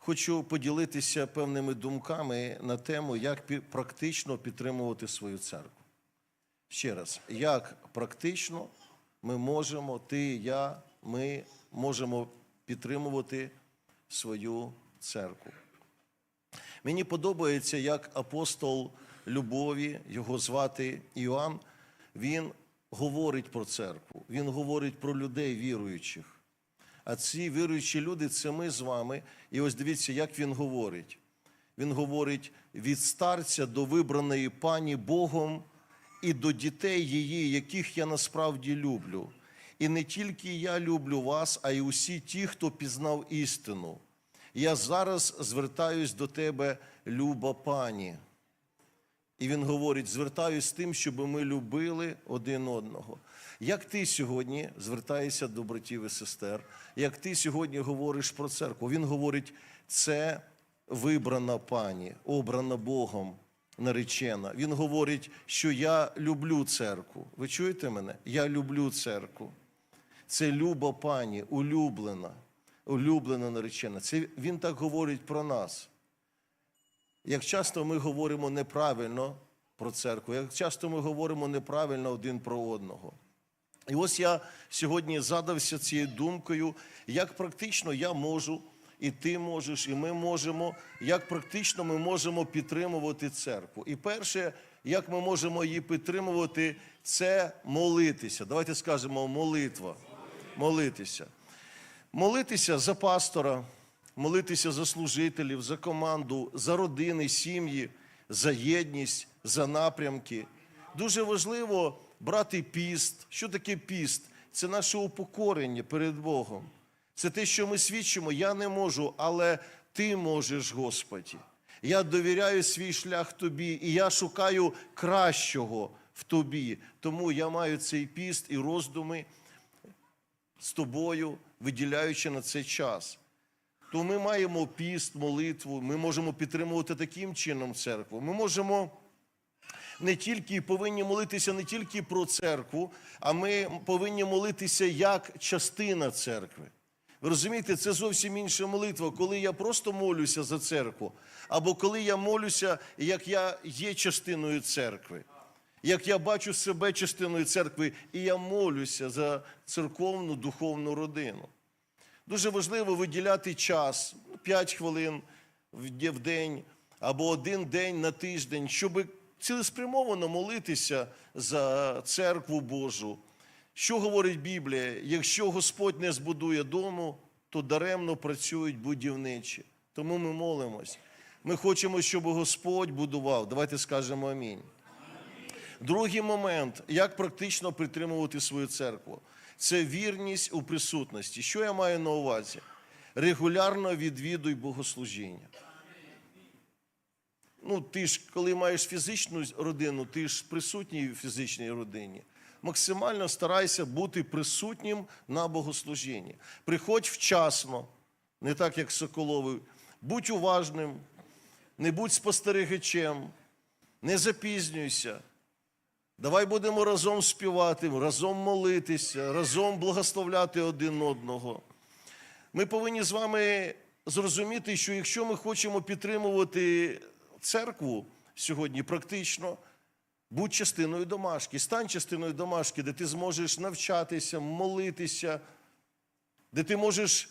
хочу поділитися певними думками на тему, як практично підтримувати свою церкву. Ще раз, як практично ми можемо, ти, я, ми можемо підтримувати свою церкву. Мені подобається, як апостол любові, його звати Іоанн, він говорить про церкву, він говорить про людей віруючих. А ці віруючі люди це ми з вами. І ось дивіться, як він говорить. Він говорить від старця до вибраної пані Богом і до дітей її, яких я насправді люблю. І не тільки я люблю вас, а й усі ті, хто пізнав істину. Я зараз звертаюсь до тебе, люба пані. І він говорить: звертаюсь з тим, щоб ми любили один одного. Як ти сьогодні звертаєшся до братів і сестер, як ти сьогодні говориш про церкву? Він говорить, це вибрана пані, обрана Богом, наречена. Він говорить, що я люблю церкву. Ви чуєте мене? Я люблю церкву. Це люба пані, улюблена, улюблена наречена. Це він так говорить про нас. Як часто ми говоримо неправильно про церкву, як часто ми говоримо неправильно один про одного. І ось я сьогодні задався цією думкою, як практично я можу, і ти можеш, і ми можемо, як практично ми можемо підтримувати церкву. І перше, як ми можемо її підтримувати, це молитися. Давайте скажемо молитва. Молитися. Молитися за пастора, молитися за служителів, за команду, за родини, сім'ї, за єдність, за напрямки. Дуже важливо брати піст. Що таке піст? Це наше упокорення перед Богом. Це те, що ми свідчимо. Я не можу, але ти можеш, Господі. Я довіряю свій шлях тобі, і я шукаю кращого в тобі. Тому я маю цей піст і роздуми з тобою, виділяючи на це час. То ми маємо піст, молитву, ми можемо підтримувати таким чином церкву. Ми можемо не тільки повинні молитися не тільки про церкву, а ми повинні молитися як частина церкви. Ви розумієте, це зовсім інша молитва, коли я просто молюся за церкву, або коли я молюся, як я є частиною церкви. Як я бачу себе частиною церкви, і я молюся за церковну духовну родину. Дуже важливо виділяти час 5 хвилин в день або один день на тиждень, щоб цілеспрямовано молитися за церкву Божу. Що говорить Біблія? Якщо Господь не збудує дому, то даремно працюють будівничі. Тому ми молимось. Ми хочемо, щоб Господь будував. Давайте скажемо амінь. Другий момент, як практично підтримувати свою церкву, це вірність у присутності. Що я маю на увазі? Регулярно відвідуй богослужіння. Ну, ти ж, коли маєш фізичну родину, ти ж присутній в фізичній родині. Максимально старайся бути присутнім на богослужінні. Приходь вчасно, не так, як Соколовий. Будь уважним, не будь спостерігачем, не запізнюйся. Давай будемо разом співати, разом молитися, разом благословляти один одного. Ми повинні з вами зрозуміти, що якщо ми хочемо підтримувати церкву сьогодні практично, будь частиною домашки, стань частиною домашки, де ти зможеш навчатися, молитися, де ти можеш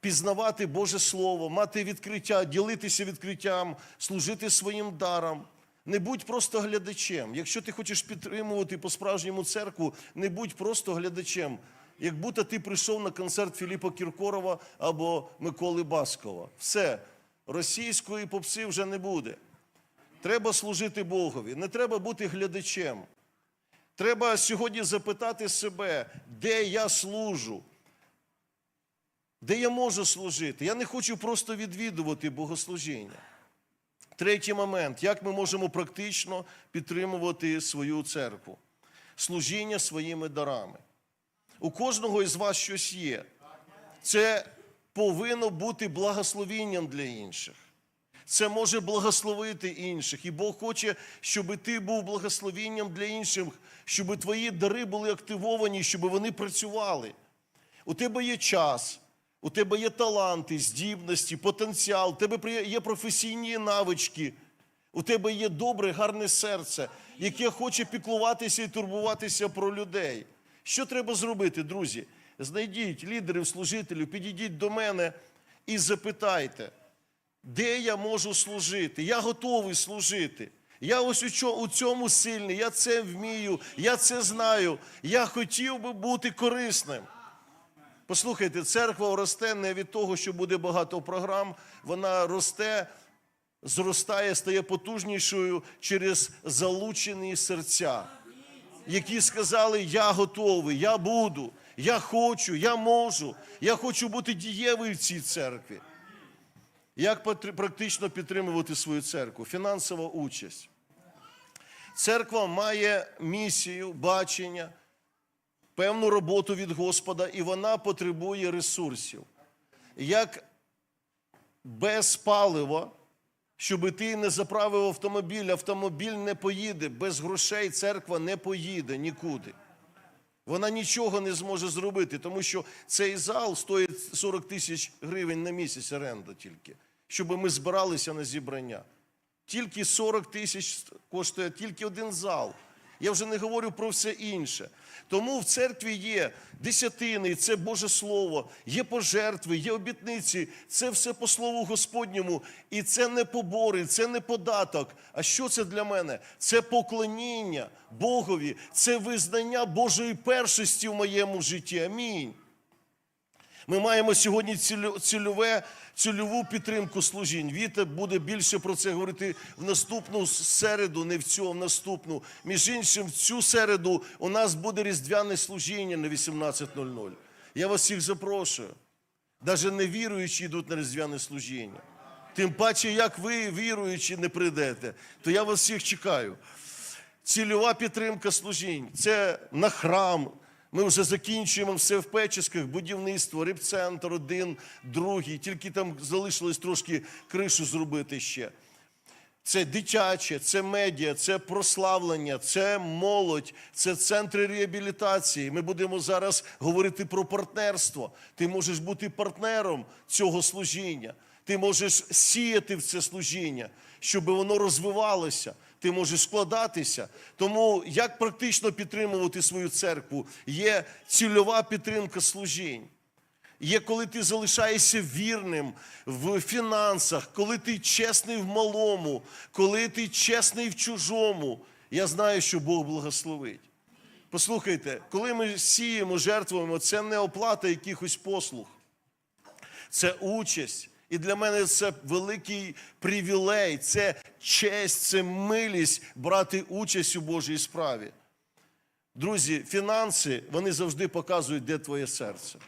пізнавати Боже Слово, мати відкриття, ділитися відкриттям, служити своїм даром. Не будь просто глядачем. Якщо ти хочеш підтримувати по-справжньому церкву, не будь просто глядачем. Як будто ти прийшов на концерт Філіпа Кіркорова або Миколи Баскова. Все, російської попси вже не буде. Треба служити Богові, не треба бути глядачем. Треба сьогодні запитати себе, де я служу, де я можу служити. Я не хочу просто відвідувати богослужіння. Третій момент, як ми можемо практично підтримувати свою церкву, служіння своїми дарами. У кожного із вас щось є. Це повинно бути благословінням для інших. Це може благословити інших. І Бог хоче, щоб ти був благословінням для інших, щоб твої дари були активовані, щоб вони працювали. У тебе є час, у тебе є таланти, здібності, потенціал, у тебе є професійні навички, у тебе є добре, гарне серце, яке хоче піклуватися і турбуватися про людей. Що треба зробити, друзі? Знайдіть лідерів, служителів, підійдіть до мене і запитайте, де я можу служити? Я готовий служити. Я ось у цьому сильний, я це вмію, я це знаю. Я хотів би бути корисним. Послухайте, церква росте не від того, що буде багато програм, вона росте, зростає, стає потужнішою через залучені серця, які сказали: Я готовий, я буду, я хочу, я можу, я хочу бути дієвий в цій церкві. Як практично підтримувати свою церкву? Фінансова участь. Церква має місію, бачення, певну роботу від Господа, і вона потребує ресурсів. Як без палива, щоб ти не заправив автомобіль, автомобіль не поїде, без грошей церква не поїде нікуди. Вона нічого не зможе зробити, тому що цей зал стоїть 40 тисяч гривень на місяць оренда тільки, щоб ми збиралися на зібрання. Тільки 40 тисяч коштує тільки один зал. Я вже не говорю про все інше. Тому в церкві є десятини, це Боже Слово, є пожертви, є обітниці, це все по Слову Господньому. І це не побори, це не податок. А що це для мене? Це поклоніння Богові, це визнання Божої першості в моєму житті. Амінь. Ми маємо сьогодні цільове, цільову підтримку служінь. Віта буде більше про це говорити в наступну середу, не в цю, а в наступну. Між іншим, в цю середу у нас буде різдвяне служіння на 18.00. Я вас всіх запрошую. Навіть невіруючі йдуть на різдвяне служіння. Тим паче, як ви, віруючі, не прийдете, то я вас всіх чекаю. Цільова підтримка служінь. Це на храм. Ми вже закінчуємо все в Печесках, будівництво, рибцентр один, другий. Тільки там залишилось трошки кришу зробити ще. Це дитяче, це медіа, це прославлення, це молодь, це центри реабілітації. Ми будемо зараз говорити про партнерство. Ти можеш бути партнером цього служіння. Ти можеш сіяти в це служіння, щоб воно розвивалося. Ти можеш складатися. Тому як практично підтримувати свою церкву? Є цільова підтримка служінь. Є, коли ти залишаєшся вірним в фінансах, коли ти чесний в малому, коли ти чесний в чужому. Я знаю, що Бог благословить. Послухайте, коли ми сіємо, жертвуємо, це не оплата якихось послуг, це участь. І для мене це великий привілей, це честь, це милість брати участь у Божій справі. Друзі, фінанси вони завжди показують, де твоє серце.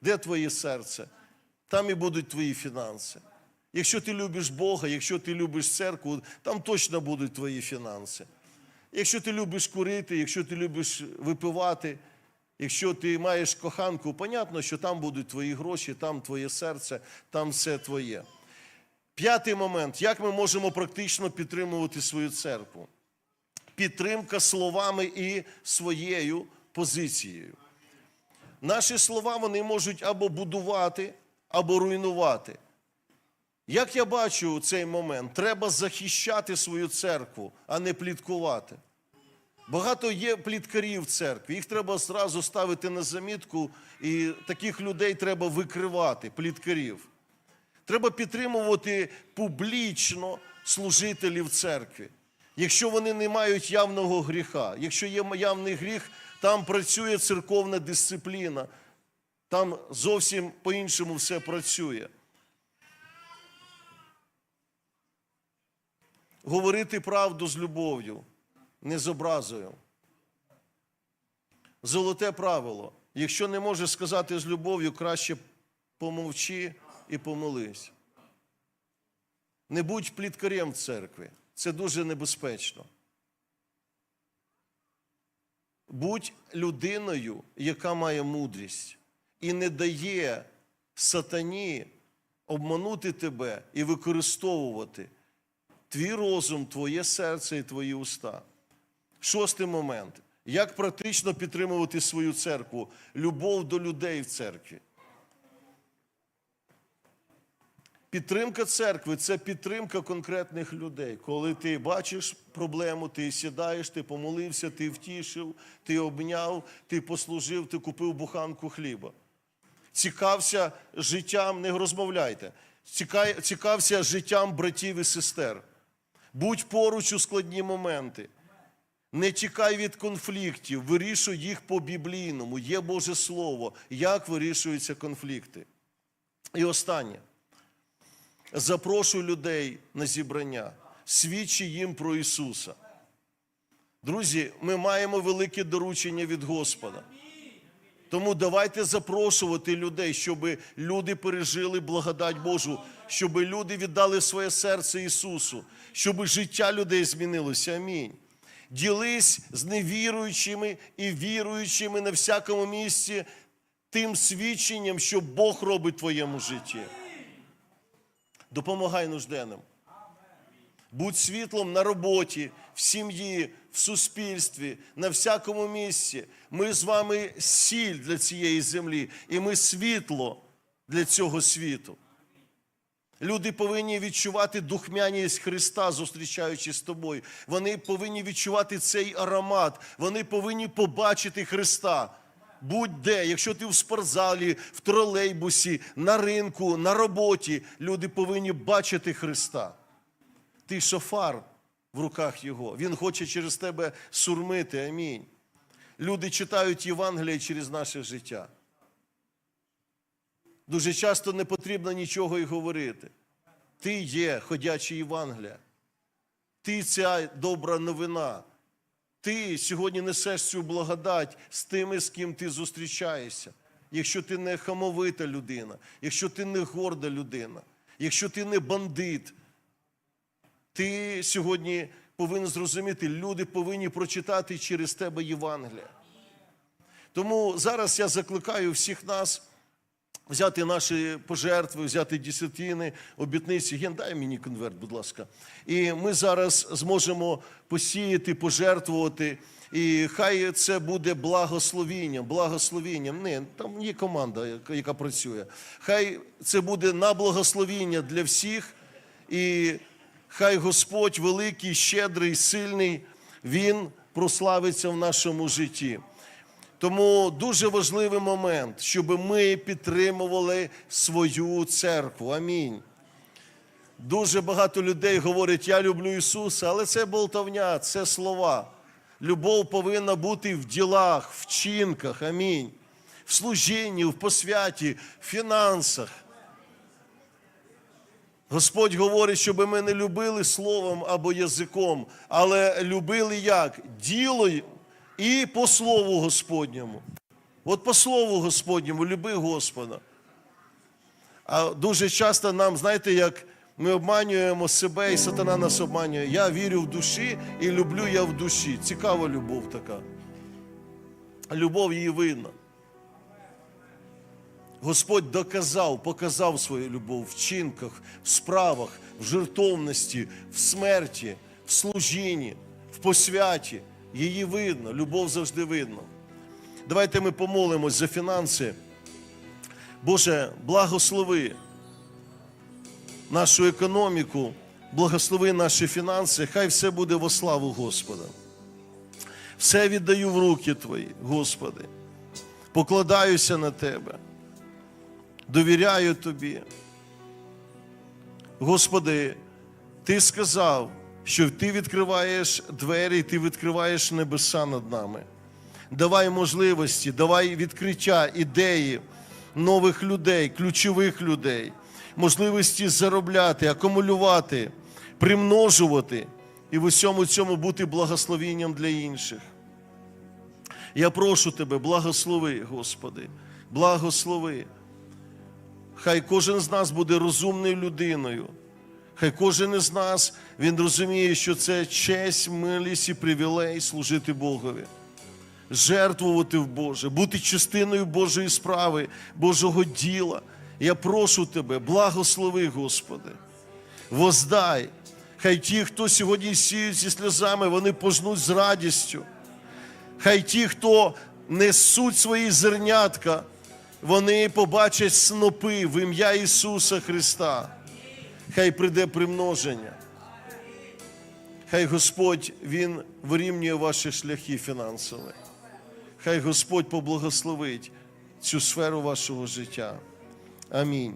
Де твоє серце? Там і будуть твої фінанси. Якщо ти любиш Бога, якщо ти любиш церкву, там точно будуть твої фінанси. Якщо ти любиш курити, якщо ти любиш випивати, якщо ти маєш коханку, понятно, що там будуть твої гроші, там твоє серце, там все твоє. П'ятий момент: як ми можемо практично підтримувати свою церкву? Підтримка словами і своєю позицією. Наші слова вони можуть або будувати, або руйнувати. Як я бачу цей момент, треба захищати свою церкву, а не пліткувати. Багато є пліткарів в церкві, їх треба зразу ставити на замітку, і таких людей треба викривати, пліткарів. Треба підтримувати публічно служителів церкві. Якщо вони не мають явного гріха, якщо є явний гріх, там працює церковна дисципліна, там зовсім по-іншому все працює. Говорити правду з любов'ю, не з образою. Золоте правило. Якщо не можеш сказати з любов'ю, краще помовчи і помолись. Не будь пліткарем в церкві. Це дуже небезпечно. Будь людиною, яка має мудрість, і не дає сатані обманути тебе і використовувати твій розум, твоє серце і твої уста. Шостий момент. Як практично підтримувати свою церкву? Любов до людей в церкві. Підтримка церкви це підтримка конкретних людей. Коли ти бачиш проблему, ти сідаєш, ти помолився, ти втішив, ти обняв, ти послужив, ти купив буханку хліба. Цікався життям, не розмовляйте. Цікався життям братів і сестер. Будь поруч у складні моменти. Не тікай від конфліктів, вирішуй їх по біблійному. Є Боже Слово, як вирішуються конфлікти. І останнє. Запрошуй людей на зібрання, свідчи їм про Ісуса. Друзі, ми маємо велике доручення від Господа. Тому давайте запрошувати людей, щоб люди пережили благодать Божу, щоб люди віддали своє серце Ісусу, щоб життя людей змінилося. Амінь. Ділись з невіруючими і віруючими на всякому місці тим свідченням, що Бог робить в твоєму житті. Допомагай нужденним. Будь світлом на роботі, в сім'ї, в суспільстві, на всякому місці. Ми з вами сіль для цієї землі, і ми світло для цього світу. Люди повинні відчувати духмяність Христа, зустрічаючись з тобою. Вони повинні відчувати цей аромат. Вони повинні побачити Христа. Будь-де, якщо ти в спортзалі, в тролейбусі, на ринку, на роботі, люди повинні бачити Христа. Ти шофар в руках Його. Він хоче через тебе сурмити. Амінь. Люди читають Євангеліє через наше життя. Дуже часто не потрібно нічого й говорити. Ти є ходяче Євангелія. Ти ця добра новина. Ти сьогодні несеш цю благодать з тими, з ким ти зустрічаєшся. Якщо ти не хамовита людина, якщо ти не горда людина, якщо ти не бандит, ти сьогодні повинен зрозуміти, люди повинні прочитати через тебе Євангелія. Тому зараз я закликаю всіх нас взяти наші пожертви, взяти десятини, обітниці. Ген, дай мені конверт, будь ласка. І ми зараз зможемо посіяти, пожертвувати. І хай це буде благословінням, благословінням. Не, там є команда, яка працює. Хай це буде на благословіння для всіх. І хай Господь великий, щедрий, сильний, Він прославиться в нашому житті. Тому дуже важливий момент, щоб ми підтримували свою церкву. Амінь. Дуже багато людей говорять, я люблю Ісуса, але це болтовня, це слова. Любов повинна бути в ділах, в чинках, амінь, в служінні, в посвяті, в фінансах. Господь говорить, щоб ми не любили словом або язиком, але любили як? Діло і по слову Господньому. От по слову Господньому, люби Господа. А дуже часто нам, знаєте, як ми обманюємо себе, і сатана нас обманює. Я вірю в душі і люблю я в душі. Цікава любов така. Любов її видно. Господь доказав, показав свою любов в чинках, в справах, в жертовності, в смерті, в служінні, в посвяті. Її видно, любов завжди видно. Давайте ми помолимось за фінанси. Боже, благослови нашу економіку, благослови наші фінанси, хай все буде во славу Господа. Все віддаю в руки Твої, Господи. Покладаюся на Тебе, довіряю Тобі. Господи, Ти сказав, що Ти відкриваєш двері, Ти відкриваєш небеса над нами. Давай можливості, давай відкриття, ідеї нових людей, ключових людей, можливості заробляти, акумулювати, примножувати і в усьому цьому бути благословінням для інших. Я прошу Тебе, благослови, Господи, благослови. Хай кожен з нас буде розумною людиною. Хай кожен із нас він розуміє, що це честь, милість і привілей служити Богові, жертвувати в Боже, бути частиною Божої справи, Божого діла. Я прошу Тебе, благослови, Господи, воздай. Хай ті, хто сьогодні сіють зі сльозами, вони пожнуть з радістю. Хай ті, хто несуть свої зернятка, вони побачать снопи в ім'я Ісуса Христа. Хай прийде примноження. Хай Господь Він вирівнює ваші шляхи фінансові. Хай Господь поблагословить цю сферу вашого життя. Амінь.